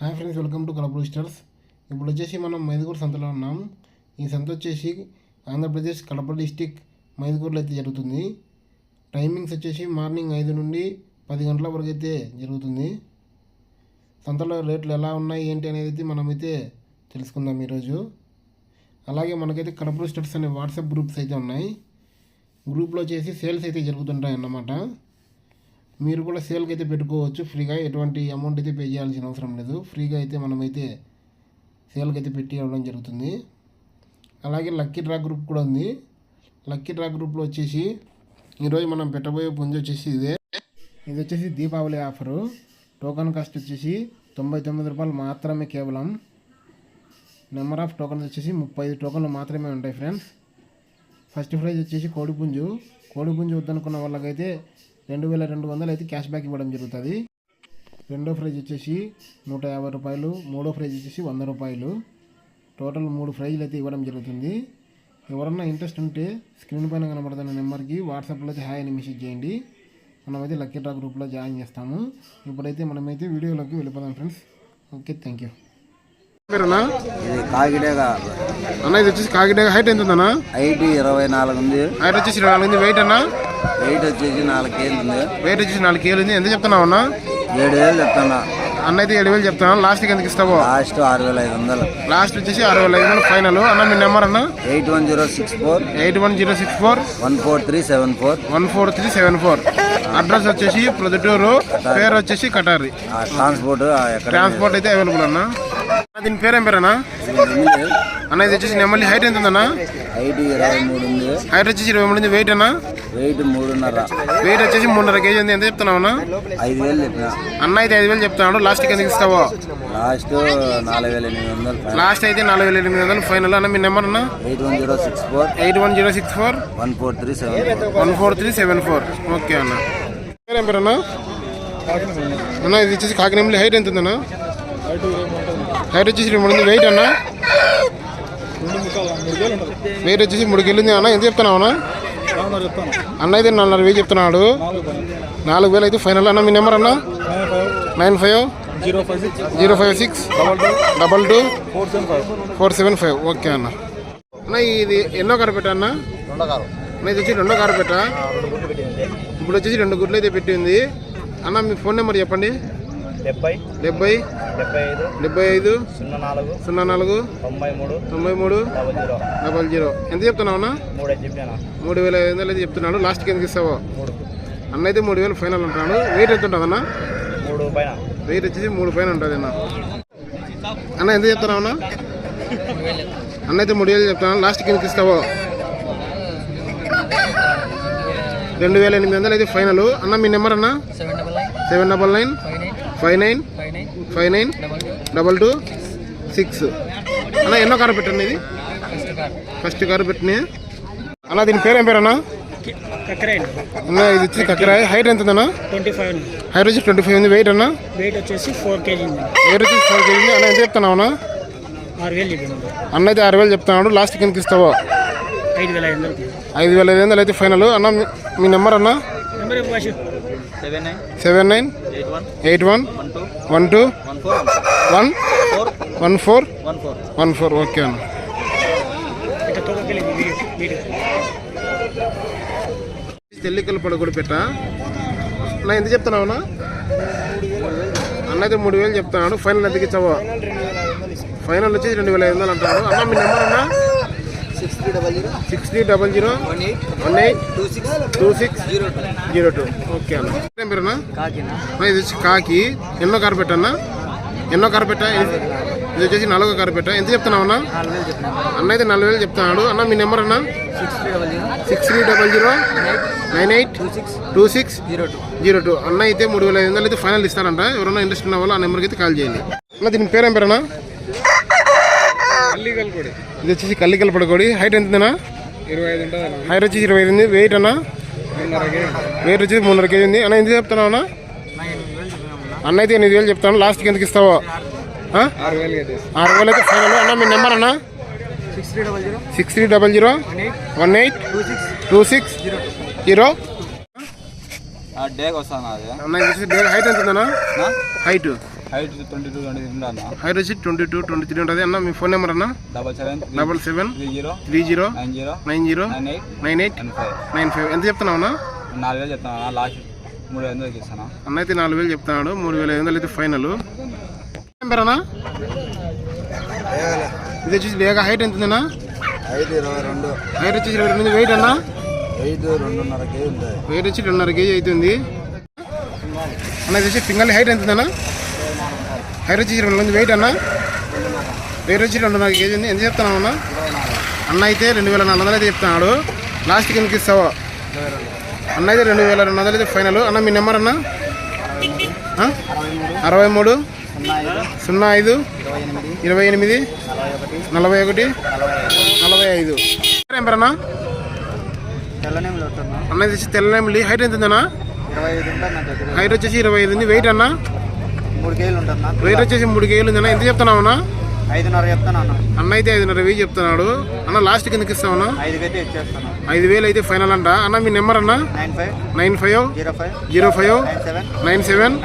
Hi friends welcome to Kalapur stars ఇప్పుడు వచ్చేసి మనం మైదుగూరు సంతలో ఉన్నాం. ఈ సంత వచ్చేసి ఆంధ్రప్రదేశ్ కడప డిస్టిక్ మైదుగూరులో అయితే జరుగుతుంది. టైమింగ్స్ వచ్చేసి మార్నింగ్ ఐదు నుండి పది గంటల వరకు అయితే జరుగుతుంది. సంతలో రేట్లు ఎలా ఉన్నాయి ఏంటి అనేది అయితే మనమైతే తెలుసుకుందాం ఈరోజు. అలాగే మనకైతే కడపూర్ స్టార్స్ అనే వాట్సాప్ గ్రూప్స్ అయితే ఉన్నాయి. గ్రూప్లో వచ్చేసి సేల్స్ అయితే జరుగుతుంటాయి అన్నమాట మీరు కూడా సేల్కి అయితే పెట్టుకోవచ్చు. ఫ్రీగా ఎటువంటి అమౌంట్ అయితే పే చేయాల్సిన అవసరం లేదు. ఫ్రీగా అయితే మనమైతే సేల్కి అయితే పెట్టి ఇవ్వడం జరుగుతుంది. అలాగే లక్కీ డ్రా గ్రూప్ కూడా ఉంది. లక్కీ డ్రా గ్రూప్లో వచ్చేసి ఈరోజు మనం పెట్టబోయే పుంజు వచ్చేసి ఇదే. ఇది వచ్చేసి దీపావళి ఆఫరు టోకన్ కాస్ట్ వచ్చేసి తొంభై తొమ్మిది రూపాయలు మాత్రమే కేవలం. నెంబర్ ఆఫ్ టోకన్స్ వచ్చేసి ముప్పై ఐదు టోకన్లు మాత్రమే ఉంటాయి ఫ్రెండ్స్ ఫస్ట్ ప్రైజ్ వచ్చేసి కోడిపుంజు కోడిపుంజు వద్దనుకున్న వాళ్ళకైతే రెండు వేల రెండు వందలు అయితే క్యాష్ బ్యాక్ ఇవ్వడం జరుగుతుంది. రెండో ప్రైజ్ వచ్చేసి నూట యాభై రూపాయలు మూడో ప్రైజ్ వచ్చేసి వంద రూపాయలు. టోటల్ మూడు ప్రైజ్లు అయితే ఇవ్వడం జరుగుతుంది. ఎవరన్నా ఇంట్రెస్ట్ ఉంటే స్క్రీన్ పైన కనబడుతున్న నెంబర్కి వాట్సాప్లో అయితే హాయ్ అని మెసేజ్ చేయండి. మనమైతే లక్కీ డ్రా గ్రూప్లో జాయిన్ చేస్తాము. ఇప్పుడైతే మనమైతే వీడియోలోకి వెళ్ళిపోదాం ఫ్రెండ్స్ ఓకే థ్యాంక్ యూ ఇది కాకిడేగా. అన్న ఇది వచ్చేసి కాకినాడ హైట్ ఎంత ఉందన్నా హైట్ ఇరవై నాలుగు ఉంది. హైట్ వచ్చేసి ఇరవై నాలుగు ఉంది. వెయిట్ అన్నా? వెయిట్ వచ్చేసి నాలుగు కేజీలు ఉంది. వెయిట్ వచ్చేసి నాలుగు కేలు ఉంది. ఎంత చెప్తున్నావు అన్న? ఏడు వేలు చెప్తున్నా. అన్న అయితే ఏడు వేలు చెప్తాను లాస్ట్కి ఎందుకు ఇస్తావో? లాస్ట్ ఆరు వేల ఐదు వందలు. లాస్ట్ వచ్చేసి అరవై వేల ఐదు వందలు ఫైనల్ అన్న మీ నెంబర్ అన్న? Eight one zero six four eight one zero six four one four three seven four one four three seven four address వచ్చేసి ప్రొద్దుటూరు. పేరు వచ్చేసి కటారి ట్రాన్స్పోర్ట్ ట్రాన్స్పోర్ట్ అయితే అవైలబుల్ అన్న. అన్న, దీని పేరేం పేరన్నా అన్న ఇది వచ్చేసి నెమ్మలి హైట్ ఎంత ఉందన్న? హైట్ ఇరవై మూడు ఉంది. హైట్ వచ్చేసి ఇరవై మూడు ఉంది. వెయిట్ అన్న? వెయిట్ మూడున్నర. వెయిట్ వచ్చేసి మూడున్నర కేజీ ఉంది. ఎంత చెప్తున్నావు అన్న? ఐదు వేలు చెప్పిన. అన్న అయితే ఐదు వేలు చెప్తున్నాడు. లాస్ట్కి ఎందుకు ఇస్తావో? లాస్ట్ నాలుగు వేల ఎనిమిది వందలు లాస్ట్ అయితే నాలుగు వేల ఎనిమిది వందలు ఫైనల్. అన్న మీ నెంబర్ అన్న? Eight one zero six four. Eight one zero six four. One four three seven one four three seven four. Okay అన్న. పేరేం పేరు అన్న? అన్న ఇది వచ్చేసి కాకినేమిలి హైట్ ఎంత ఉందన్న? హైట్ వచ్చేసి రెండు వెయిట్ అన్న? వెయిట్ వచ్చేసి మూడు కిలో అన్న. ఎంత చెప్తున్నావు అన్న? అన్న అయితే నాలుగు వేలు చెప్తున్నాడు. నాలుగు వేలు అయితే ఫైనల్ అన్న. మీ నెంబర్ అన్న? Nine five zero five six zero five six double two double two four seven five. Four seven five okay అన్న. అన్న ఇది ఎన్నో కార్పెట్ అన్న? రెండగారు అన్న ఇది వచ్చి రెండో గుడ్లు పెట్టింది. ఇప్పుడు వచ్చేసి రెండు గుడ్లు అయితే పెట్టింది. అన్న మీ ఫోన్ నెంబర్ చెప్పండి. డెబ్బై. డెబ్బై. డెబ్బై ఐదు. డెబ్బై ఐదు. సున్నా నాలుగు. సున్నా నాలుగు. తొంభై మూడు. తొంభై మూడు. Double zero. Double zero. ఎంత చెప్తున్నావు అన్న? మూడు ఐదు చెప్పాను. మూడు వేల ఐదు వందలు అయితే చెప్తున్నాడు. లాస్ట్కి ఎందుకు ఇస్తావో? మూడు. అన్న అయితే మూడు వేలు ఫైనల్ అంటున్నాడు. వెయిట్ ఎంత ఉంటుంది అన్న? మూడు పైన. వెయిట్ వచ్చేసి మూడు పైన ఉంటుంది అన్న. అన్న ఎంత చెప్తున్నావు అన్న? అన్న అయితే మూడు వేలు చెప్తున్నాను లాస్ట్కి ఎందుకు ఇస్తావో? రెండు వేల ఎనిమిది వందలు అయితే ఫైనల్. అన్న మీ నెంబర్ అన్న? Seven double nine. Five nine? Five nine? Double two? Six. అన్న ఎన్నో కారు పెట్టండి ఇది? ఫస్ట్ కారు పెట్టిన. అన్న దీని పేరు ఏం పేరు అన్న? అన్న ఇది వచ్చి కక్కరాయి. హైట్ ఎంత ఉందన్న? ట్వంటీ ఫైవ్ హైట్ వచ్చి ట్వంటీ ఫైవ్ ఉంది. వెయిట్ అన్న? వెయిట్ వచ్చేసి ఫోర్ కేజీ ఉంది. వెయిట్ వచ్చి ఫోర్ కేజీ అన్న ఎంత చెప్తున్నావు అన్న? ఆరు వేలు చెప్పింది అన్న అయితే ఆరు వేలు చెప్తున్నాడు. లాస్ట్ కిందకి ఇస్తావో? ఐదు వేల ఐదు ఐదు వేల ఐదు వందలు అయితే ఫైనల్ అన్న మీ- నెంబర్ అన్న? నెంబర్ భాష seven nine. Seven nine? Eight one one two one one four one four okay అన్న. తెల్లికల పొడి పెట్ట. నా అన్న ఎంత చెప్తున్నావునా అన్న? అయితే మూడు వేలు చెప్తున్నాడు ఫైనల్ ఎంతకి ఇచ్చావో? ఫైనల్ వచ్చేసి రెండు వేల ఐదు వందలు అంటాడు అన్న మీ నెంబర్ అన్నా? Six three double zero. One eight. Two six zero two. Okay అన్న. ఇది వచ్చి కాకి. ఎన్నో కార్పెట్ అన్న? ఎన్నో కార్పెట్ ఇది ఇది వచ్చేసి నాలుగో కార్పెట్ ఎంత చెప్తున్నావు అన్న? అన్న అయితే నాలుగు వేలు చెప్తున్నాడు. అన్న మీ నెంబర్ అన్న? Six three double zero. Nine eight two six two six zero two. Zero two. అన్న అయితే మూడు వేల ఐదు వందలు అయితే ఫైనల్ ఇస్తారంట. ఎవరైనా ఇంట్రెస్ట్ ఉన్న వాళ్ళు ఆ నెంబర్కి అయితే కాల్ చేయండి. అన్న దీని పేరేం పేరన్నా ఇది వచ్చేసి కల్లికల్ పడకోడి హైట్ ఎంతనా ఉంటుంది హైట్ వచ్చేసి ఇరవై ఐదు ఉంది. వెయిట్ అన్న? వెయిట్ వచ్చేసి మూడున్నర కేజీ ఉంది. అన్న ఎంత చెప్తున్నావు అన్న? అన్న అయితే ఎనిమిది వేలు చెప్తాను. లాస్ట్కి ఎందుకు ఇస్తావో? ఆ? ఆరు వేలు అయితే ఫైనల్ అన్న మీ నెంబర్ అన్న? Six three double zero. Six three double zero one eight two six zero డేకి వస్తాను అది? అన్న ఇది వచ్చేసి డే హైట్ ఎంత ఉందన్నా? Height height twenty two twenty three అన్న హైట్ వచ్చి ట్వంటీ టూ ట్వంటీ త్రీ ఉంటుంది. అన్న మీ ఫోన్ నెంబర్ అన్న? Double seven double seven three zero three zero nine zero nine zero nine eight nine eight nine five nine five ఎంత చెప్తున్నావు అన్న? నాలుగు వేలు చెప్తాను? లాస్ట్ మూడు వేలు వందలకి ఇస్తాను? అన్న అయితే నాలుగు వేలు చెప్తున్నాడు. మూడు వేల ఐదు వందలు అయితే ఫైనల్ ఏం పేరన్నా ఇది వచ్చేసి లేక హైట్ ఎంత ఉందన్నా? ఐదు ఇరవై రెండు. హైట్ వచ్చేసి ఇరవై రెండు. వెయిట్ అన్నా? ఐదు రెండున్నర కేజీ ఉంటాయి వెయిట్ వచ్చి రెండున్నర కేజీ అవుతుంది. అన్న ఇది వచ్చి పింగల్ హైట్ ఎంత అన్న హైట్ వచ్చి రెండు మంది వెయిట్ అన్న. వెయిట్ వచ్చి రెండున్నర కేజీ ఉంది. ఎంత చెప్తున్నావు అన్న? అన్న అయితే రెండు వేల నాలుగు వందలు అయితే చెప్తున్నాడు. లాస్ట్కి ఎందుకు ఇస్తావా అన్న అయితే రెండు వేల రెండు వందలు అయితే ఫైనల్ అన్న మీ నెంబర్ అన్న? అరవై మూడు. సున్నా ఐదు. ఇరవై ఎనిమిది. నలభై ఒకటి. నలభై ఐదు. నెంబర్ అన్న? ఇది వచ్చి తెల్లనేమిలి హైట్ ఎంత ఉందన్నా? హైట్ వచ్చేసి ఇరవై ఐదు ఉంది. వెయిట్ అన్న? మూడు కేజీలు ఉంటున్నా వెయిట్ వచ్చేసి మూడు కేజీలు ఉందన్న. ఎంత చెప్తున్నావు అన్న? ఐదున్నర చెప్తాను అన్న. అయితే ఐదున్నర వెయ్యి చెప్తున్నాడు. అన్న లాస్ట్ కిందకి ఇస్తామన్నా ఇచ్చేస్తాను. ఐదు వేలు అయితే ఫైనల్ అంట. అన్న మీ నెంబర్ అన్న? Nine five zero five nine seven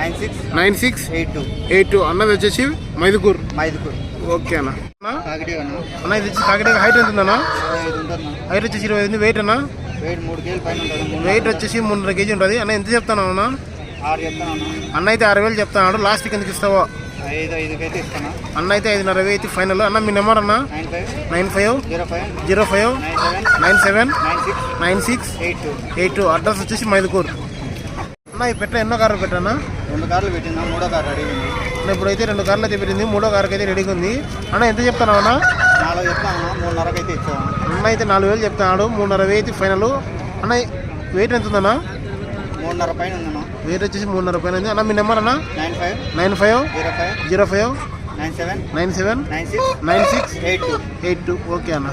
nine six eight two అన్నది వచ్చేసి మైదుకూర్. మైదుకూరు. ఓకే అన్న. అన్న, ఇది వచ్చి కాకినాడ హైట్ ఎంత ఉందన్న? హైట్ వచ్చేసి ఇరవై ఐదు వెయిట్ అన్న? వెయిట్ వచ్చేసి మూడున్నర కేజీ ఉంటుంది. అన్న ఎంత చెప్తాను అన్న? చెప్తాను అన్న. అయితే ఆరు వేలు చెప్తున్నాడు లాస్ట్ కిందకి ఇస్తావా? అన్న అయితే ఐదున్నర వెయ్యి అయితే ఫైనల్ అన్న మీ నెంబర్ అన్న? Nine five. Zero five. Nine seven. Nine six. Eight two. Address వచ్చేసి మైదుకూర్. అన్న ఈ పెట్ట ఎన్నో కార్లు పెట్టానా? రెండు కార్లు పెట్టినా మూడో కార్ రెడీ ఉంది. అన్న ఇప్పుడైతే రెండు కార్లు అయితే పెట్టింది. మూడో కార్కి అయితే రెడీగా ఉంది. అన్న ఎంత చెప్తాను అన్న? నాలుగు చెప్తాను మూడున్నరకు అయితే ఇచ్చాము అన్న అయితే నాలుగు వేలు చెప్తున్నాడు మూడున్నర వెయ్యి అయితే ఫైనల్. అన్న వెయిట్ ఎంత ఉందన్న? మూడున్నర పైన ఉందన్నా. వెయిట్ వచ్చేసి మూడున్నర పైన ఉంది. అన్న మీ నెంబర్ అన్న? Nine five. Nine five. Zero five. Zero five. Nine seven. Nine seven. Nine six. Nine six. Eight two. Eight two. Okay అన్న.